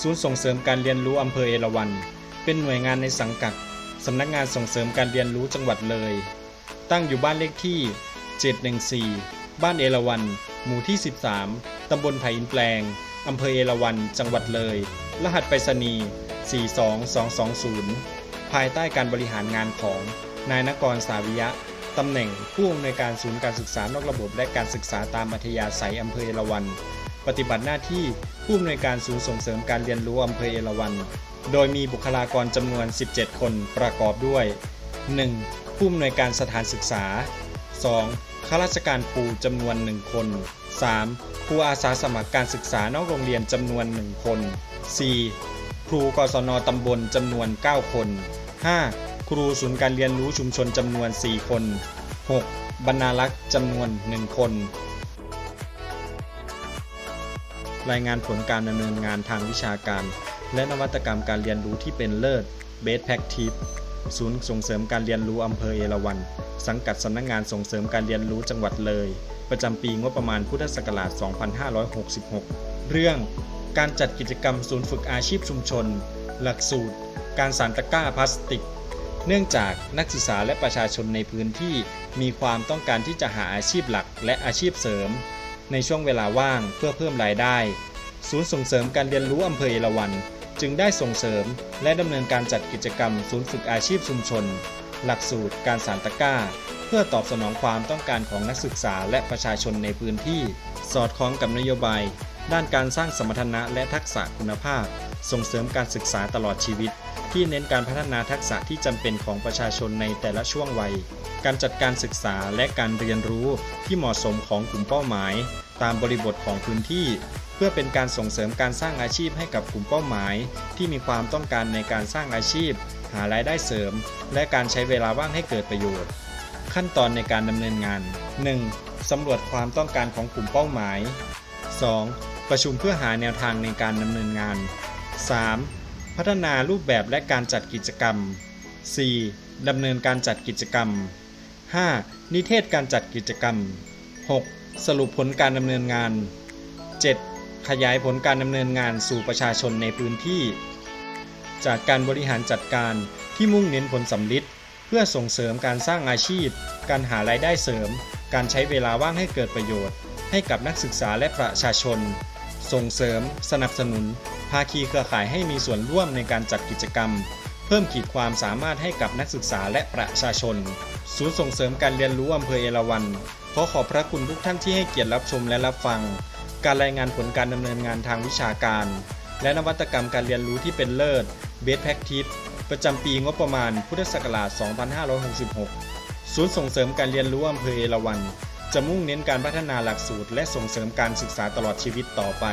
ศูนย์ส่งเสริมการเรียนรู้อำเภอเอราวัณ เป็นหน่วยงานในสังกัดสำนักงานส่งเสริมการเรียนรู้จังหวัดเลย ตั้งอยู่บ้านเลขที่ 714 บ้านเอราวัณ หมู่ที่ 13 ตำบลไผ่อินแปลง อำเภอเอราวัณ จังหวัดเลย รหัสไปรษณีย์ 42220 ภายใต้การบริหารงานของนายนกรสาวิยะ ตำแหน่งผู้อำนวยการศูนย์การศึกษานอกระบบและการศึกษาตามอัธยาศัยอำเภอเอราวัณ ปฏิบัติหน้าที่ผู้อำนวยการศูนย์ส่งเสริมการเรียนรู้อำเภอเอราวัณโดยมีบุคลากรจำนวน 17 คนประกอบด้วย 1. ผู้อำนวยการสถานศึกษา 2. ข้าราชการครูจำนวน 1 คน 3. ครูอาสาสมัครการศึกษานอกโรงเรียนจำนวน 1 คน 4. ครูกศนตำบลจำนวน 9 คน 5. ครูศูนย์การเรียนรู้ชุมชนจำนวน 4 คน 6. บรรณารักษ์จำนวน 1 คน รายงานผลการดำเนินงานทางวิชาการ และนวัตกรรมการเรียนรู้ที่เป็นเลิศ Best Practice ศูนย์ส่งเสริมการเรียนรู้อำเภอเอราวัณสังกัดสำนักงานส่งเสริมการเรียนรู้จังหวัดเลย ประจำปีงบประมาณพุทธศักราช 2566 เรื่อง การจัดกิจกรรมศูนย์ฝึกอาชีพชุมชน หลักสูตร การสานตะกร้าพลาสติก เนื่องจากนักศึกษาและประชาชนในพื้นที่มีความต้องการที่จะหาอาชีพหลักและอาชีพเสริม ในช่วงเวลาว่างเพื่อเพิ่มรายได้ ศูนย์ส่งเสริมการเรียนรู้อำเภอเอราวัณจึงได้ส่งเสริมและดำเนินการจัดกิจกรรมศูนย์ฝึกอาชีพชุมชน หลักสูตรการสานตะก้า เพื่อตอบสนองความต้องการของนักศึกษาและประชาชนในพื้นที่ สอดคล้องกับนโยบาย ด้านการสร้างสมรรถนะและทักษะคุณภาพ ส่งเสริมการศึกษาตลอดชีวิต ที่เน้นการพัฒนาทักษะที่จำเป็นของประชาชนในแต่ละช่วงวัย การจัดการศึกษาและการเรียนรู้ที่เหมาะสมของกลุ่มเป้าหมาย ตามบริบทของพื้นที่ เพื่อเป็นการส่งเสริมการสร้างอาชีพให้กับกลุ่มเป้าหมาย ที่มีความต้องการในการสร้างอาชีพ หารายได้เสริม และการใช้เวลาว่างให้เกิดประโยชน์ ขั้นตอนในการดำเนินงาน 1. สำรวจความต้องการของกลุ่มเป้าหมาย 2. ประชุมเพื่อหาแนวทางในการดำเนินงาน 3. พัฒนารูปแบบและการจัดกิจกรรม 4. ดำเนินการจัดกิจกรรม 5. นิเทศการจัดกิจกรรม 6. สรุปผลการดำเนินงาน 7. ขยายผลการดำเนินงานสู่ประชาชนในพื้นที่ จากการบริหารจัดการที่มุ่งเน้นผลสำลิดเพื่อส่งเสริมการสร้างอาชีพ การหารายได้เสริม การใช้เวลาว่างให้เกิดประโยชน์ ให้กับนักศึกษาและประชาชน ส่งเสริม สนับสนุน ภาคีเครือข่ายให้มีส่วนร่วมในการจัดกิจกรรม เพิ่มขีดความสามารถให้กับนักศึกษาและประชาชน ศูนย์ส่งเสริมการเรียนรู้อำเภอเอราวัณขอขอบพระคุณทุกท่านที่ให้เกียรติรับชมและรับฟัง การรายงานผลการดำเนินงานทางวิชาการ และนวัตกรรมการเรียนรู้ที่เป็นเลิศ Best Practice ประจำปีงบประมาณพุทธศักราช 2566 ศูนย์ส่งเสริมการเรียนรู้อำเภอเอราวัณจะมุ่งเน้นการพัฒนาหลักสูตร และส่งเสริมการศึกษาตลอดชีวิตต่อไป